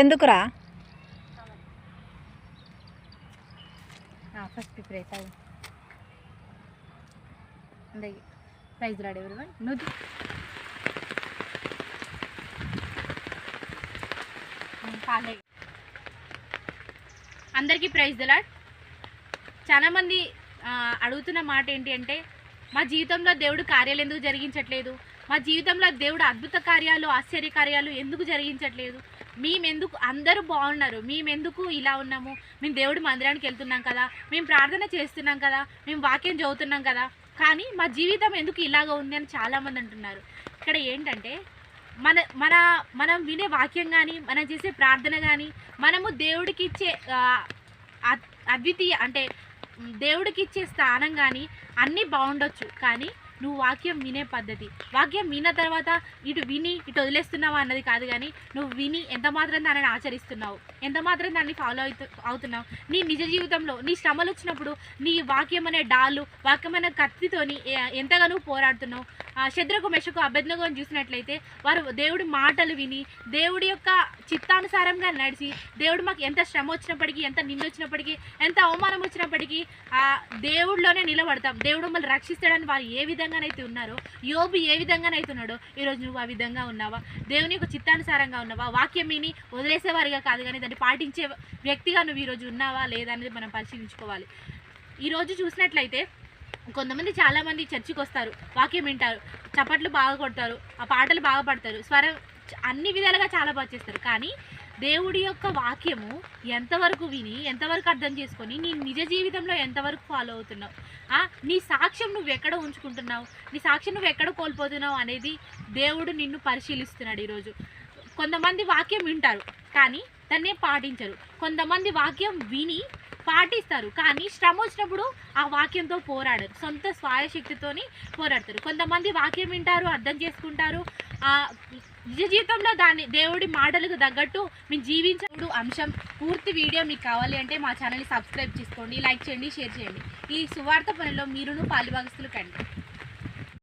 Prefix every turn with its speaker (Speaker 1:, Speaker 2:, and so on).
Speaker 1: ఎందుకురా?
Speaker 2: First prize అది. అంటే ప్రైజ్ రాడు ఎవరు? నువ్వు అందరికీ ప్రైజ్ దలాడ్ చాలామంది అడుగుతున్న మాట ఏంటి అంటే మా జీవితంలో దేవుడు కార్యాలు ఎందుకు జరిగించట్లేదు? మా జీవితంలో దేవుడు అద్భుత కార్యాలు ఆశ్చర్య కార్యాలు ఎందుకు జరిగించట్లేదు? మేమెందుకు అందరూ బాగున్నారు. మేమెందుకు ఇలా ఉన్నాము? మేము దేవుడి మందిరానికి వెళ్తున్నాం కదా. మేము ప్రార్థన చేస్తున్నాం కదా. మేము వాక్యం చదువుతున్నాం కదా. కానీ మా జీవితం ఎందుకు ఇలాగ ఉంది అని చాలామంది అంటున్నారు. ఇక్కడ ఏంటంటే మన మన మనం వినే వాక్యం కానీ మనం చేసే ప్రార్థన కానీ మనము దేవుడికి ఇచ్చే అద్వితీయ అంటే దేవుడికి ఇచ్చే స్థానం కానీ అన్నీ బాగుండొచ్చు. కానీ నువ్వు వాక్యం వినే పద్ధతి. వాక్యం విన్న తర్వాత ఇటు విని ఇటు వదిలేస్తున్నావా అన్నది కాదు కానీ నువ్వు విని ఎంత మాత్రం దానిని ఆచరిస్తున్నావు? ఎంత మాత్రం దాన్ని ఫాలో అవుతు అవుతున్నావు? నీ నిజ జీవితంలో నీ శ్రమలు వచ్చినప్పుడు నీ వాక్యం అనే డాలు వాక్యం అనే కత్తితోని ఎంతగానో పోరాడుతున్నావు. శత్రుకు మెషకు అభ్యర్థనగా చూసినట్లయితే వారు దేవుడి మాటలు విని దేవుడి యొక్క చిత్తానుసారంగా నడిచి దేవుడు మాకు ఎంత శ్రమ వచ్చినప్పటికీ ఎంత నింద వచ్చినప్పటికీ ఎంత అవమానం వచ్చినప్పటికీ దేవుడిలోనే నిలబడతాం. దేవుడు మమ్మల్ని రక్షిస్తాడని వారు ఏ విధంగా విధంగానైతే ఉన్నారో యోబు ఏ విధంగానైతే ఉన్నాడో ఈరోజు నువ్వు ఆ విధంగా ఉన్నావా? దేవుని యొక్క చిత్తానుసారంగా ఉన్నావా? వాక్యం విని వదిలేసేవారిగా కాదు కానీ దాన్ని పాటించే వ్యక్తిగా నువ్వు ఈరోజు ఉన్నావా లేదా అనేది మనం పరిశీలించుకోవాలి. ఈరోజు చూసినట్లయితే కొంతమంది చాలామంది చర్చికి వస్తారు వాక్యం వింటారు చప్పట్లు బాగా కొడతారు ఆ పాటలు బాగా పాడతారు స్వరం అన్ని విధాలుగా చాలా బాగా చేస్తారు. కానీ దేవుడి యొక్క వాక్యము ఎంతవరకు విని ఎంతవరకు అర్థం చేసుకొని నీ నిజ జీవితంలో ఎంతవరకు ఫాలో అవుతున్నావు? ఆ, నీ సాక్ష్యం నువ్వు ఎక్కడ ఉంచుకుంటున్నావు? నీ సాక్ష్యం నువ్వు ఎక్కడ కోల్పోతున్నావు అనేది దేవుడు నిన్ను పరిశీలిస్తున్నాడు ఈరోజు. కొంతమంది వాక్యం వింటారు కానీ దాన్నే పాటించరు. కొంతమంది వాక్యం విని పాటిస్తారు కానీ శ్రమ వచ్చినప్పుడు ఆ వాక్యంతో పోరాడరు. సొంత స్వాయశక్తితోని పోరాడతారు. కొంతమంది వాక్యం వింటారు అర్థం చేసుకుంటారు నిజ జీవితంలో దాన్ని దేవుడి మాటలకు తగ్గట్టు మేము జీవించడు అంశం పూర్తి వీడియో మీకు కావాలి అంటే మా ఛానల్ని సబ్స్క్రైబ్ చేసుకోండి లైక్ చేయండి షేర్ చేయండి. ఈ సువార్త పనిలో మీరును పాలిభాగస్తులు కండి.